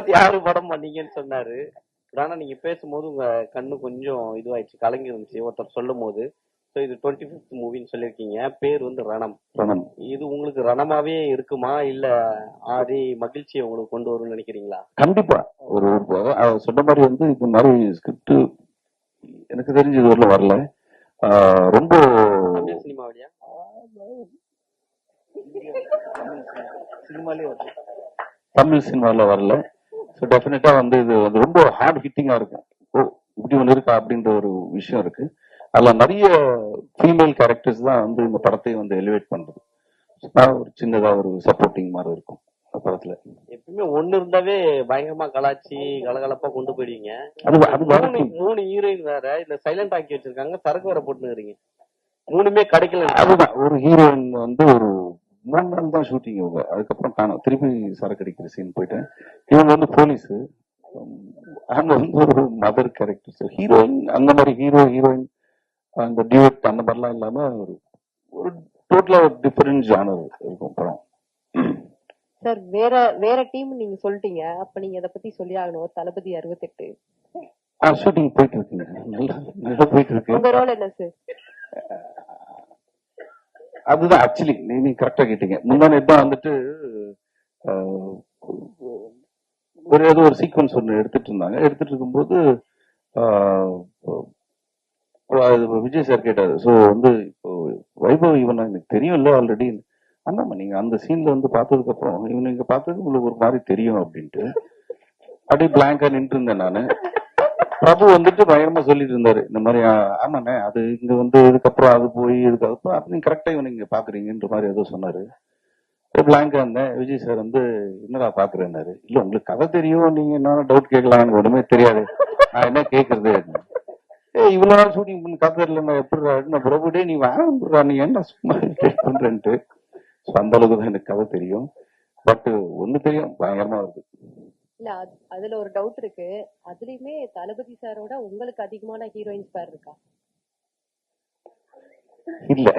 முப்பத்தி ஆறு படம் பண்ணீங்கன்னு சொன்னாரு. ஆனா நீங்க பேசும்போது உங்க கண்ணு கொஞ்சம் இதுவாயிடுச்சு கலங்கி இருந்துச்சு ஒருத்தர் சொல்லும் போது ஸோ இது டுவெண்ட்டி ஃபிஃப்த் மூவின்னு சொல்லியிருக்கீங்க. பேர் வந்து ரணம். ரணம். இது உங்களுக்கு ரணமாவே இருக்குமா? இல்ல ஆதி மகிழ்ச்சியை உங்களுக்கு கொண்டு வரும்னு நினைக்கிறீங்களா? கண்டிப்பா. ஒரு சொன்ன மாதிரி வந்து இந்த மாதிரி ஸ்கிரிப்ட் எனக்கு தெரிஞ்சு இது வரல. ரொம்ப தமிழ் சினிமாவிலையா சினிமாலே தமிழ் சினிமால வரல. ஸோ டெஃபினட்டா வந்து இது வந்து ரொம்ப ஹார்ட் ஹிட்டிங்கா இருக்கும். ஓ இப்படி ஒன்று இருக்கா அப்படின்ற ஒரு விஷயம் இருக்கு. அதுல நிறைய ஃபீமேல் கேரக்டர்ஸ் தான் வந்து இந்த படத்தை வந்து எலிவேட் பண்றது. ஒரு சின்னதா ஒரு சப்போர்ட்டிங் மாதிரி இருக்கும் படத்துல. எப்பவுமே ஒண்ணு இருந்தாவே பயங்கரமா கலாச்சி கலகலப்பா கொண்டு போயிடுவீங்க. அது அது மூணு ஹீரோயின் வேற இல்ல சைலண்ட் ஆக்கி வச்சிருக்காங்க சரக்கு வேற போட்டுனுறீங்க மூணுமே கிடைக்கல. அதுதான் ஒரு ஹீரோயின் வந்து ஒரு மூணு நாள் தான் ஷூட்டிங் இவங்க அதுக்கப்புறம் காணும் திருப்பி சரக்கு அடிக்கிற சீன் போயிட்டேன் இவங்க வந்து போலீஸ் அவங்க வந்து ஒரு மதர் கேரக்டர் ஹீரோயின் அந்த மாதிரி ஹீரோ ஹீரோயின் அந்த டியூட் அந்த மாதிரிலாம் இல்லாம ஒரு ஒரு டோட்டலா ஒரு டிஃபரெண்ட் ஜானர் இருக்கும் படம். சார் வேற வேற டீம் நீங்க சொல்லிட்டீங்க. அப்ப நீங்க இத பத்தி சொல்லி ஆகணும் தளபதி அறுபத்தெட்டு. ஷூட்டிங் போயிட்டு இருக்குங்க. நல்லா நல்லா போயிட்டு இருக்கு. உங்க ரோல் என்ன சார் அதுதான் ஆக்சுவலி நீங்க கரெக்டா கேட்டீங்க. முந்தானே தான் வந்துட்டு ஒரு ஏதோ ஒரு சீக்வன்ஸ் ஒன்று எடுத்துட்டு இருந்தாங்க. எடுத்துட்டு இருக்கும்போது விஜய் சார் கேட்டாரு. ஸோ வந்து இப்போ வைபவ் இவன் எனக்கு தெரியும்ல ஆல்ரெடி அண்ணாமா நீங்க அந்த சீன்ல வந்து பார்த்ததுக்கு அப்புறம் இவன் இங்க பார்த்தது உங்களுக்கு ஒரு மாதிரி தெரியும் அப்படின்ட்டு. அப்படியே பிளாங்கா நின்று இருந்தேன் நான். பிரபு வந்துட்டு பயங்கரமா சொல்லிட்டு இருந்தாரு. இந்த மாதிரி ஆமாண்ணே அது இங்க வந்து இதுக்கப்புறம் அது போய் இதுக்கப்புறம் அது நீங்க கரெக்டா இவனை நீங்க பாக்குறீங்கன்ற மாதிரி ஏதோ சொன்னாரு. பிளாங்கா இருந்தேன். விஜய் சார் வந்து என்னடா பாக்குறேன்னாரு? இல்ல உங்களுக்கு கதை தெரியும். நீங்க என்ன டவுட் கேட்கலாம் எனக்கு ஒண்ணுமே தெரியாது. நான் என்ன கேக்குறது? ஏ இவ்வளவு நாள் ஷூட்டிங் பண்ணி கதை தெரியல நான் எப்படி நான் பிரபு டே நீ வேணாம்ன்றா நீ என்ன சும்மா பண்றேன்ட்டு. அந்த அளவுக்கு தான் எனக்கு கதை தெரியும். பட் ஒண்ணு தெரியும். பயங்கரமா இருக்கு இல்ல அது- அதுல ஒரு டவுட் இருக்கு. அதுலயுமே தளபதி சாரோட உங்களுக்கு அதிகமான ஹீரோயின்ஸ் பேர் இருக்கா? இல்ல.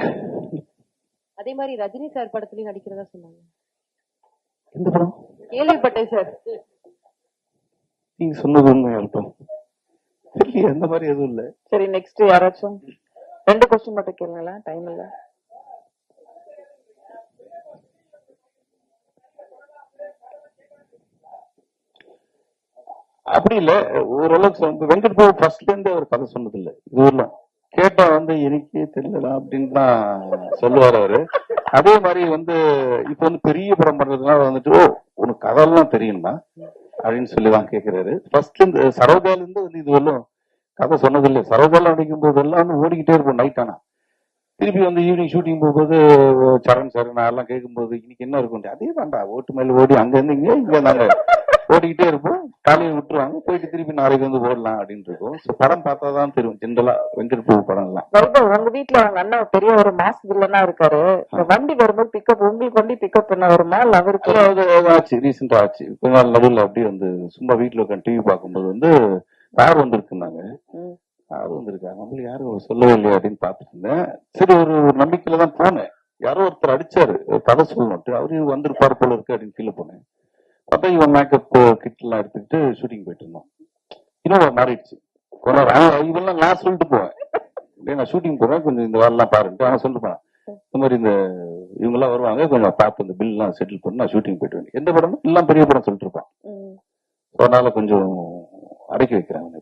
அதே மாதிரி ரஜினி சார் படத்துலயும் நடிக்கிறதா சொன்னாங்க. எந்த படம்? கேள்விப்பட்டேன் சார் நீங்க சொன்னது உண்மை அல்பம். இல்லையே அந்த மாதிரி எதுவும் இல்ல. சரி நெக்ஸ்ட் யாராச்சும்? ரெண்டு கொஸ்டின் மட்டும் கேளுங்களேன் டைம் இல்ல. அப்படி இல்ல. ஓரளவுக்கு சொன்ன- வெங்கட் பாபு ஃபர்ஸ்ட்ல இருந்தே அவர் கதை சொன்னது இல்ல இது கேட்டா வந்து எனக்கே தெரியல அப்படின்னு தான் சொல்லுவார் அவரு. அதே மாதிரி வந்து இப்ப வந்து பெரிய படம் பண்றதுனால வந்துட்டு ஓ உனக்கு கதையெல்லாம் தெரியுமா அப்படின்னு சொல்லி தான் கேட்கிறாரு ஃபர்ஸ்ட்ல இருந்து சரோஜால இருந்து வந்து இது வரலும் கதை சொன்னது இல்ல சரோஜால நடிக்கும் போது எல்லாம் வந்து ஓடிக்கிட்டே இருப்போம் நைட் ஆனா. திருப்பி வந்து ஈவினிங் ஷூட்டிங் போகும்போது சரண் சார் நான் எல்லாம் கேட்கும்போது இன்னைக்கு என்ன இருக்கும் அதே தான்டா ஓட்டு மேல ஓடி அங்க இருந்து இங்க இங்க நாங்க ஓடிக்கிட்டே இருப்போம் காலையில விட்டுருவாங்க. போயிட்டு திருப்பி நாளைக்கு வந்து ஓடலாம் அப்படின்னு இருக்கும். So, படம் பார்த்தா தான் தெரியும். ஜென்ரலா வெங்கட் பிரபு படம் எல்லாம் வைபவ் உங்க வீட்ல உங்க அண்ணன் பெரிய ஒரு மாஸ் வில்லனா இருக்காரு. வண்டி வரும்போது பிக்கப் உங்களுக்கு வண்டி பிக்கப் பண்ண வருமா இல்ல அவருக்கு அது ஆச்சு. ரீசெண்டா ஆச்சு. கொஞ்ச நாள் நடுவில் அப்படியே வந்து சும்மா வீட்டுல உட்காந்து டிவி பார்க்கும்போது வந்து யார் வந்திருக்குனாங்க. யார் வந்திருக்காங்க? நம்மளுக்கு யாரும் சொல்லவே இல்லையா அப்படின்னு பார்த்துட்டு இருந்தேன். சரி ஒரு நம்பிக்கையில தான் போனேன். யாரோ ஒருத்தர் அடிச்சாரு. கதை சொல்லணும்ட்டு அவரு வந்திருப்பார் போல இருக்கு அப்படின்னு கீழே போனேன். பார்த்தா இவன் மேக்கப் கிட் எல்லாம் எடுத்துக்கிட்டு ஷூட்டிங் போயிட்டு இருந்தோம் இன்னும் மாறிடுச்சு இதெல்லாம் நான் சொல்லிட்டு போவேன். நான் ஷூட்டிங் போறேன் கொஞ்சம் இந்த வேலைலாம் பாருன்ட்டு அவன் சொல்லிட்டு போனேன். இந்த மாதிரி இந்த இவங்க எல்லாம் வருவாங்க கொஞ்சம் பார்த்து இந்த பில் எல்லாம் செட்டில் பண்ணி நான் ஷூட்டிங் போயிட்டு வரேன் எந்த படம் எல்லாம் பெரிய படம் சொல்லிட்டு இருப்பான். அதனால கொஞ்சம் அடக்கி வைக்கிறாங்க.